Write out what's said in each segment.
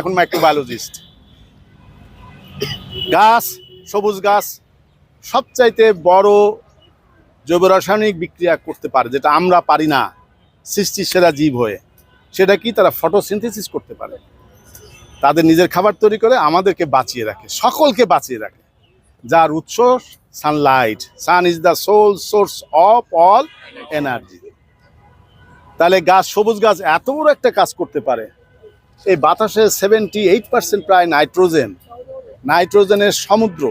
এখন মাইক্রোবায়োলজিস্ট গাছ, সবুজ গাছ, সবচাইতে বড় জৈব রাসায়নিক বিক্রিয়া করতে পারে, যেটা আমরা পারি না সৃষ্টির সেরা জীব হয়ে, সেটা কি তারা ফটোসিনথেসিস করতে পারে? তাদের নিজের খাবার তৈরি করে, আমাদেরকে বাঁচিয়ে রাখে, সকলকে বাঁচিয়ে রাখে। যার উৎস sunlight sun is the soul source of all energy তাহলে গাছ, সবুজ গাছ এত বড় একটা কাজ করতে পারে এই বাতাসে সেভেন্টি এইট পার্সেন্ট প্রায় নাইট্রোজেন। নাইট্রোজেনের সমুদ্র,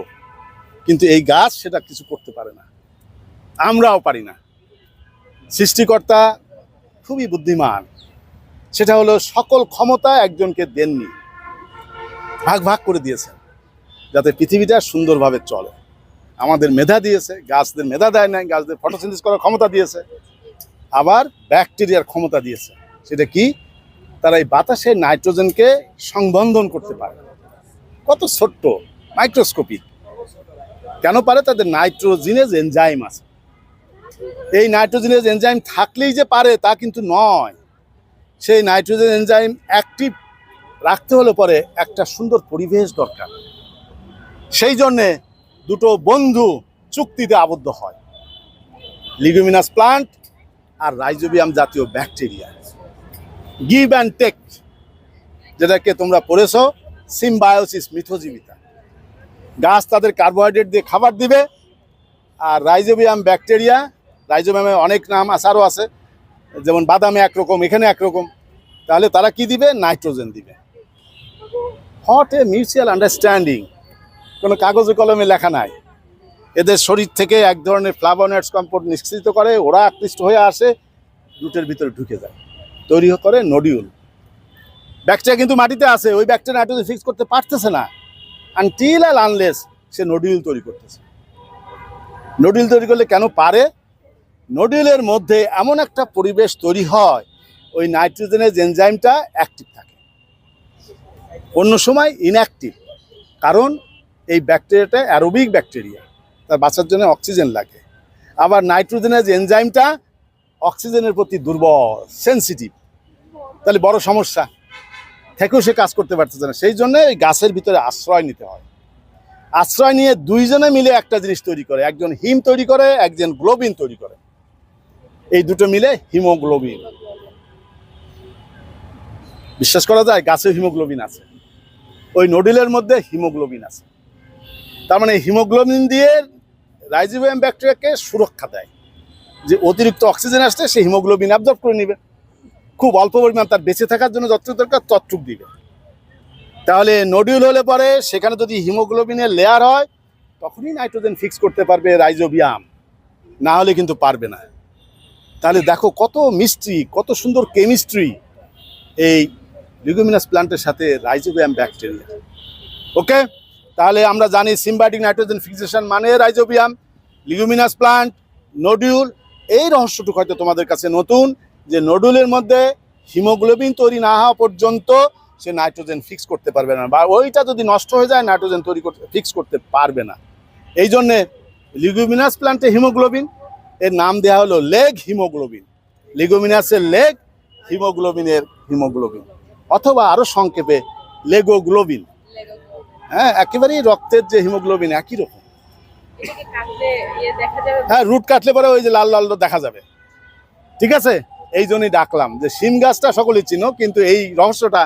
কিন্তু এই গাছ সেটা কিছু করতে পারে না। আমরাও পারি না। সৃষ্টিকর্তা খুবই বুদ্ধিমান। সেটা হলো সকল ক্ষমতা একজনকে দেননি। ভাগ ভাগ করে দিয়েছেন, যাতে পৃথিবীটা সুন্দরভাবে চলে। আমাদের মেধা দিয়েছে, গাছদের মেধা দেয় নাই, গাছদের ফটোসিনথেসিস করার ক্ষমতা দিয়েছে। আবার ব্যাকটেরিয়ার ক্ষমতা দিয়েছে। সেটা কি? তারা এই বাতাসে নাইট্রোজেনকে সংবন্ধন করতে পারে। কত ছোট্ট মাইক্রোস্কোপিক কেন পারে? তাদের নাইট্রোজিনেজ এনজাইম আছে। এই নাইট্রোজিনেজ এনজাইম থাকলেই যে পারে তা কিন্তু নয়। সেই নাইট্রোজেন এনজাইম অ্যাক্টিভ রাখতে হলে পরে একটা সুন্দর পরিবেশ দরকার। সেই জন্যে দুটো বন্ধু চুক্তিতে আবদ্ধ হয়। লিগুমিনাস প্লান্ট আর রাইজোবিয়াম জাতীয় ব্যাকটেরিয়া। গিভ অ্যান্ড টেক যেটাকে তোমরা পড়েছ সিমবায়োসিস মিথোজীবিতা। গাছ তাদের কার্বোহাইড্রেট দিয়ে খাবার দিবে, আর রাইজোবিয়াম ব্যাকটেরিয়া রাইজোবিয়ামে অনেক নাম আসারও আছে, যেমন বাদামে একরকম, এখানে একরকম। তাহলে তারা কি দিবে? নাইট্রোজেন দিবে। হট এ মিউচুয়াল আন্ডারস্ট্যান্ডিং কোনো কাগজে কলমে লেখা নাই। এদের শরীর থেকে এক ধরনের ফ্লাভোনাইডস কম্পাউন্ড নিষ্কৃত করে, ওরা আকৃষ্ট হয়ে আসে, রুটের ভিতরে ঢুকে যায়। তৈরি করে নডিউল ব্যাকটেরিয়া কিন্তু মাটিতে আছে, ওই ব্যাকটেরিয়া নাইট্রোজেন ফিক্স করতে পারতেছে না। আনটিল অ্যান্ড আনলেস সে নডিউল তৈরি করতেছে। নডিউল তৈরি করলে কেন পারে? নডিউলের মধ্যে এমন একটা পরিবেশ তৈরি হয়, ওই নাইট্রোজেনের এনজাইমটা অ্যাক্টিভ থাকে। অন্য সময় ইনঅ্যাক্টিভ কারণ এই ব্যাকটেরিয়াটা অ্যারোবিক ব্যাকটেরিয়া তার বাঁচার জন্য অক্সিজেন লাগে। আবার নাইট্রোজেনের এনজাইমটা অক্সিজেনের প্রতি দুর্বল সেন্সিটিভ তাহলে বড় সমস্যা। থেকেও সে কাজ করতে পারতেছে না। সেই জন্য এই গাছের ভিতরে আশ্রয় নিতে হয়। আশ্রয় নিয়ে দুইজনে মিলে একটা জিনিস তৈরি করে। একজন হিম তৈরি করে, একজন গ্লোবিন তৈরি করে। এই দুটো মিলে হিমোগ্লোবিন। বিশ্বাস করা যায় গাছে হিমোগ্লোবিন আছে। ওই নডিলের মধ্যে হিমোগ্লোবিন আছে। তার মানে হিমোগ্লোবিন দিয়ে রাইজোবিয়াম ব্যাকটেরিয়াকে সুরক্ষা দেয়। যে অতিরিক্ত অক্সিজেন আসলে সে হিমোগ্লোবিন অ্যাবজর্ব করে নেবে। খুব অল্প পরিমাণ তার বেঁচে থাকার জন্য যতটুকু দরকার ততটুক দিবে। তাহলে নডিউল হলে পরে সেখানে যদি হিমোগ্লোবিনের লেয়ার হয়, তখনই নাইট্রোজেন ফিক্স করতে পারবে রাইজোবিয়াম না হলে কিন্তু পারবে না। তাহলে দেখো কত মিস্ট্রি কত সুন্দর কেমিস্ট্রি এই লিগুমিনাস প্ল্যান্টের সাথে রাইজোবিয়াম ব্যাকটেরিয়া ওকে তাহলে আমরা জানি সিম্বায়োটিক নাইট্রোজেন ফিক্সেশন মানে রাইজোবিয়াম লিগুমিনাস প্লান্ট নডিউল এই রহস্যটুকু হয়তো তোমাদের কাছে নতুন। যে নডুলের মধ্যে হিমোগ্লোবিন তৈরি না হওয়া পর্যন্ত সে নাইট্রোজেন ফিক্স করতে পারবে না বা ওইটা যদি নষ্ট হয়ে যায় নাইট্রোজেন তৈরি করতে ফিক্স করতে পারবে না। এই জন্যে লিগুমিনাস প্লান্টে হিমোগ্লোবিন এর নাম দেওয়া হলো লেগ হিমোগ্লোবিন লিগুমিনাসের লেগ হিমোগ্লোবিনের হিমোগ্লোবিন অথবা আরও সংক্ষেপে লেগোগ্লোবিন হ্যাঁ একেবারেই রক্তের যে হিমোগ্লোবিন একই রকম। ইয়ে হ্যাঁ রুট কাটলে পরে ওই যে লাল লাল দেখা যাবে। ঠিক আছে? এই জন্যই ডাকলাম যে সিম গাছটা সকলে চিনো কিন্তু এই রহস্যটা